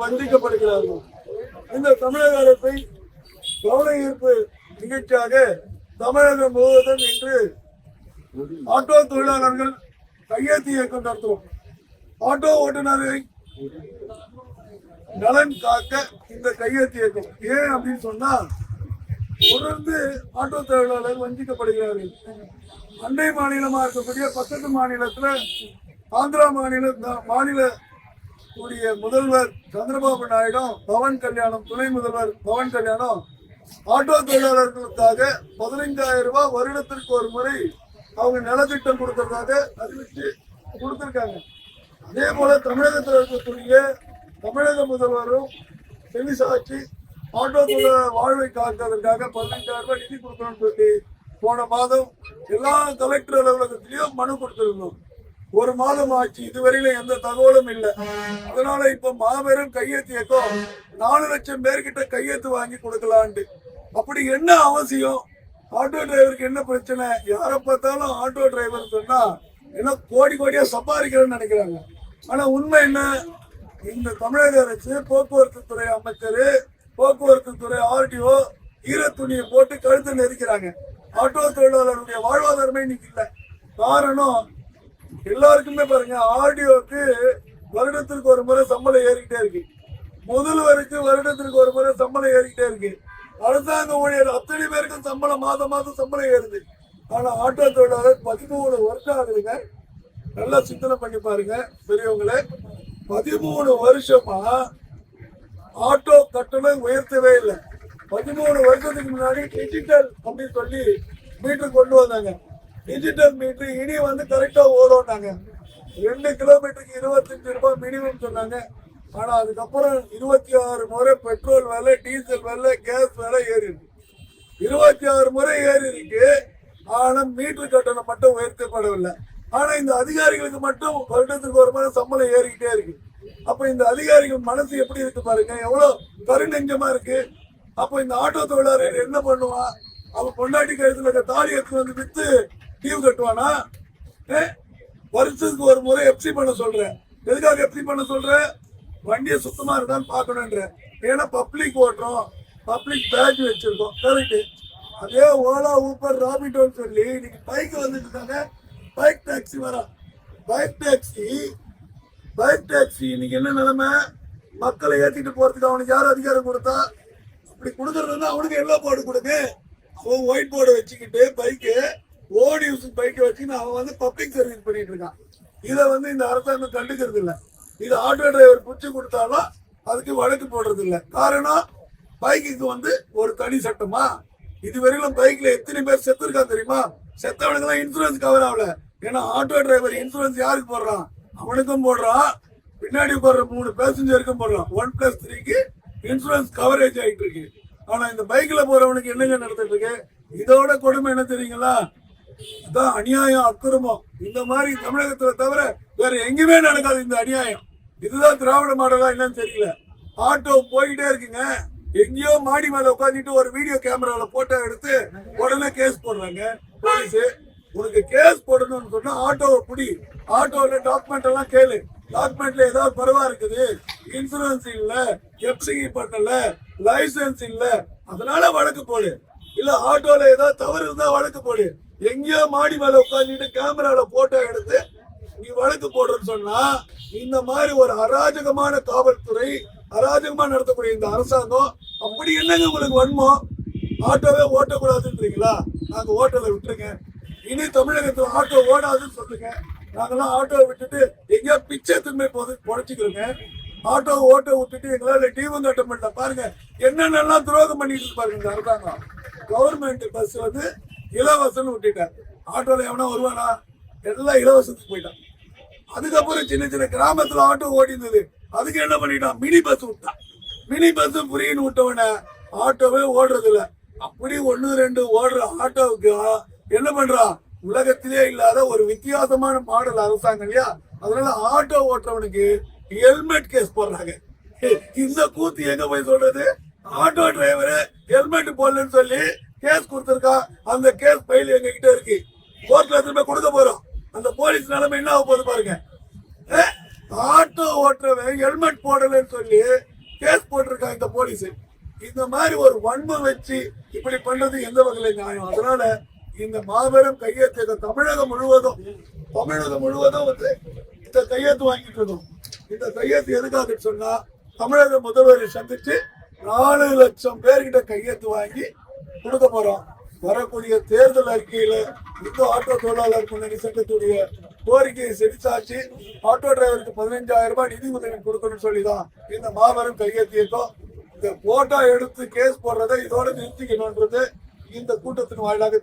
பண்டிக்கப்படுகிறார்கள் இந்த தமிழக அரசை கவன ஈர்ப்பு நிகழ்ச்சியாக தமிழகம் முழுவதும் இன்று ஆட்டோ தொழிலாளர்கள் கையெழுத்து இயக்கம் நடத்துவோம். ஆட்டோ ஓட்டுநரை நலன் காக்க இந்த கையெழுத்து இயக்கம். ஏன் அப்படின்னு சொன்னா தொடர்ந்து ஆட்டோ தொழிலாளர் வஞ்சிக்கப்படுகிறார்கள். அண்டை மாநிலமா இருக்கக்கூடிய பக்கத்து மாநிலத்துல ஆந்திரா மாநில மாநில கூடிய முதல்வர் சந்திரபாபு நாயுடு பவன் கல்யாணம் துணை முதல்வர் பவன் கல்யாணம். ஆட்டோ தொழிலாளர்களுக்காக பதினைஞ்சாயிரம் ரூபாய் வருடத்திற்கு ஒரு முறை அவங்க நலத்திட்டம் கொடுக்கறதாக அறிவிச்சு கொடுத்திருக்காங்க. அதே போல தமிழகத்தில் இருக்கக்கூடிய தமிழக முதல்வரும் செவிசாட்சி ஆட்டோ தொழில வாழ்வை காக்கிறதுக்காக பதினைஞ்சாயிரம் ரூபாய் நிதி கொடுக்கணும்னு சொல்லி போன மாதம் எல்லா கலெக்டர் அலுவலகத்திலையும் மனு கொடுத்திருந்தோம். ஒரு மாதம் ஆச்சு இதுவரையில எந்த தகவலும் இல்லை. அதனால இப்ப மாபெரும் கையெழுத்து இயக்கம் நாலு லட்சம் பேர்கிட்ட கையெழுத்து வாங்கி கொடுக்கலான்ட்டு. அப்படி என்ன அவசியம்? ஆட்டோ டிரைவருக்கு என்ன பிரச்சனை? யாரை பார்த்தாலும் ஆட்டோ டிரைவர் சொன்னா என்ன கோடி கோடியா சம்பாதிக்கிறேன்னு நினைக்கிறாங்க. ஆனா உண்மை என்ன? இந்த தமிழக அரசு போக்குவரத்து துறை அமைச்சர் போக்குவரத்து துறை ஆர்டிஓ ஈர துணியை போட்டு கழுத்து நெரிக்கிறாங்க. ஆட்டோ தொழிலாளருடைய வாழ்வாதாரமே இன்னைக்கு இல்லை. காரணம் எல்லாருக்குமே பாருங்க ஆடியோக்கு வருடத்திற்கு ஒரு முறை சம்பளம் ஏறிக்கிட்டே இருக்கு. வரைக்கும் வருடத்திற்கு ஒரு முறை சம்பளம் ஏறிக்கிட்டே இருக்கு. அரசாங்க ஊழியர் அத்தனை பேருக்கும் சம்பளம் மாதம் மாதம் சம்பளம் ஏறுது. ஆனா ஆட்டோ தொழிலாளர் பதிமூணு வருஷம் ஆகுதுங்க. நல்லா சிந்தனை பண்ணி பாருங்க பெரியவங்களே. பதிமூணு வருஷமா ஆட்டோ கட்டணம் உயர்த்தவே இல்லை. பதிமூணு வருஷத்துக்கு முன்னாடி டிஜிட்டல் அப்படின்னு சொல்லி மீட்டர் கொண்டு வந்தாங்க. டிஜிட்டல் மீட்டர் இனி வந்து கரெக்டாக ஓடும்னாங்க. ரெண்டு கிலோமீட்டருக்கு இருபத்தஞ்சு ரூபாய் மினிமம் சொன்னாங்க. ஆனால் அதுக்கப்புறம் இருபத்தி ஆறு முறை பெட்ரோல் விலை டீசல் விலை கேஸ் விலை ஏறிடுது இருபத்தி ஆறு முறை ஏறி இருக்கு ஆனால் மீட்டர் கட்டணம் மட்டும் உயர்த்தப்படவில்லை. ஆனால் இந்த அதிகாரிகளுக்கு மட்டும் வருடத்துக்கு ஒரு முறை சம்பளம் ஏறிக்கிட்டே இருக்கு. அப்போ இந்த அதிகாரிகள் மனசு எப்படி இருக்கு பாருங்க. எவ்வளோ கருநெஞ்சமா இருக்கு. அப்போ இந்த ஆட்டோ தொழிலாளர் என்ன பண்ணுவான்? அவன் பொண்டாட்டி கழுத்துல தாலி எடுத்து வந்து வித்து டியூ கட்டுவானா? ஏ? வருஷத்துக்கு ஒரு முறை எப்சி பண்ண சொல்றேன் எதுக்காக எப்சி பண்ண சொல்றேன் வண்டியை சுத்தமா இருக்கான்னு பார்க்கணுன்ற ஏன்னா பப்ளிக் ஓட்டுறோம். பப்ளிக் பேட்ச் வச்சிருக்கோம். கரெக்ட் அதே ஓலா ஊப்பர் ராபிட்டோன்னு சொல்லி இன்னைக்கு பைக் வந்துருக்காங்க பைக் டாக்ஸி வரா. பைக் டாக்ஸி பைக் டாக்ஸி இன்னைக்கு என்ன நிலைமை? மக்களை ஏற்றிட்டு போறதுக்கு அவனுக்கு யார் அதிகாரம் கொடுத்தா? அப்படி கொடுக்கறதுன்னா அவனுக்கு எல்லோ போர்டு கொடுங்க. அவன் ஒயிட் போர்டு வச்சுக்கிட்டு பைக்கு ஓடி யூஸ் பைக்கை வச்சுக்கிட்டு அவன் வந்து பப்ளிக் சர்வீஸ் பண்ணிட்டு இருக்கான். இதை வந்து இந்த அரசாங்கம் கண்டுக்கிறது இல்லை. இது ஆட்டோ டிரைவர் பிடிச்சி கொடுத்தாலும் அதுக்கு வழக்கு போடுறது இல்லை. காரணம் பைக்குக்கு வந்து ஒரு தனி சட்டமா? இதுவரையிலும் பைக்ல எத்தனை பேர் செத்துருக்கான் தெரியுமா? செத்தவனுக்கு இன்சூரன்ஸ் கவர் ஆகல. ஏன்னா ஆட்டோ டிரைவர் இன்சூரன்ஸ் யாருக்கு போடுறான்? அவனுக்கும் போடுறான். பின்னாடி போடுற மூணு பேசஞ்சருக்கும் போடுறான். ஒன் பிளஸ் த்ரீக்கு இன்சூரன்ஸ் கவரேஜ் ஆகிட்டு இருக்கு. ஆனா இந்த பைக்ல போறவனுக்கு என்னங்க நடந்துட்டு இருக்கு? இதோட கொடுமை என்ன தெரியுங்களா? அதான் அநியாயம் அக்கிரமம். இந்த மாதிரி தமிழகத்துல தவிர வேற எங்கேயுமே நடக்காது இந்த அநியாயம். இதுதான் திராவிட மாடலா என்னன்னு தெரியல. ஆட்டோ போய்கிட்டே இருக்குங்க. எங்கேயோ மாடி மேல உட்காந்துட்டு ஒரு வீடியோ கேமரால போட்டோ எடுத்து உடனே கேஸ் போடுறாங்க. போலீஸ் உனக்கு கேஸ் போடணும்னு சொன்னா ஆட்டோவை புடி. ஆட்டோல டாக்குமெண்ட் எல்லாம் கேளு. டாக்குமெண்ட்ல ஏதாவது பரவா இருக்குது. இன்சூரன்ஸ் இல்ல எப்சிஇ பண்ணல லைசென்ஸ் இல்ல. அதனால வழக்கு போடு. இல்ல ஆட்டோல ஏதாவது தவறு இருந்தா வழக்கு போடு. எங்கேயோ மாடி மேல உட்காந்துட்டு கேமரால போட்டோ எடுத்து நீ வழக்கு போடுறன்னு சொன்னா இந்த மாதிரி ஒரு அராஜகமான காவல்துறை அராஜகமா நடத்தக்கூடிய இந்த அரசாங்கம் அப்படி என்னங்க உங்களுக்கு வன்மம்? ஆட்டோவே ஓட்டக்கூடாதுன்றீங்களா? நாங்க ஓட்டலை விட்டுருங்க. இனி தமிழகத்துல ஆட்டோ ஓடாதுன்னு சொல்லுங்க. நாங்கெல்லாம் ஆட்டோவை விட்டுட்டு எங்கேயோ பிச்சை திரும்பி போது பொழைச்சிக்கிறோங்க. ஆட்டோ ஓட்டோ விட்டுட்டு எங்களால டீவும் கட்ட முடியல. பாருங்க என்னென்னலாம் துரோகம் பண்ணிட்டு இருக்கு பாருங்க இந்த அரசாங்கம். கவர்மெண்ட் பஸ் வந்து இலவசம்னு விட்டுட்டார். ஆட்டோல எவனா வருவானா? எல்லாம் இலவசத்துக்கு போயிட்டான். அதுக்கப்புறம் சின்ன சின்ன கிராமத்துல ஆட்டோ ஓடி இருந்தது அதுக்கு என்ன பண்ணிட்டான்? மினி பஸ் விட்டான். மினி பஸ் புரியுன்னு விட்டவன ஆட்டோவே ஓடுறது இல்ல அப்படி ஒன்னு ரெண்டு ஓடுற ஆட்டோவுக்கு என்ன பண்றான் உலகத்திலே இல்லாத ஒரு வித்தியாசமான மாடல் அரசாங்கம் இல்லையா? அதனால ஆட்டோ ஓட்டுறவனுக்கு ஹெல்மெட் கேஸ் போடுறாங்க. இந்த கூத்து எங்க போய் சொல்றது? ஆட்டோ டிரைவரு ஹெல்மெட் போடலன்னு சொல்லி கேஸ் கொடுத்திருக்கா அந்த கேஸ் ஃபைல் எங்க கிட்ட இருக்கு. கோர்ட்ல திரும்ப கொடுக்க போறோம். அந்த போலீஸ் நிலைமை என்ன ஆக போகுது பாருங்க. ஆட்டோ ஓட்டுறவன் ஹெல்மெட் போடலன்னு சொல்லி கேஸ் போட்டிருக்கான் இந்த போலீஸ். இந்த மாதிரி ஒரு வன்மை வச்சு இப்படி பண்றது எந்த வகையில நியாயம்? அதனால இந்த மாபெரும் கையெழுத்து தமிழகம் முழுவதும் தமிழகம் முழுவதும் வந்து இந்த கையெழுத்து வாங்கிட்டு இருக்கோம். இந்த கையெழுத்து எதுக்காக சொன்னா தமிழக முதல்வரை சந்திச்சு நாலு லட்சம் பேர்கிட்ட கையெழுத்து வாங்கி கொடுக்க போறோம் வரக்கூடிய தேர்தல் அறிக்கையில இந்து ஆட்டோ தொழிலாளர் முன்னணி சங்கத்துடைய கோரிக்கையை செடிச்சாச்சு ஆட்டோ டிரைவருக்கு பதினஞ்சாயிரம் ரூபாய் நிதி உதவி கொடுக்கணும்னு சொல்லிதான் இந்த மாபெரும் கையெழுத்தியிருக்கோம் இந்த போட்டோ எடுத்து கேஸ் போடுறதை இதோட நிறுத்திக்கணும்ன்றது இந்த கூட்டத்தின் வாயிலாக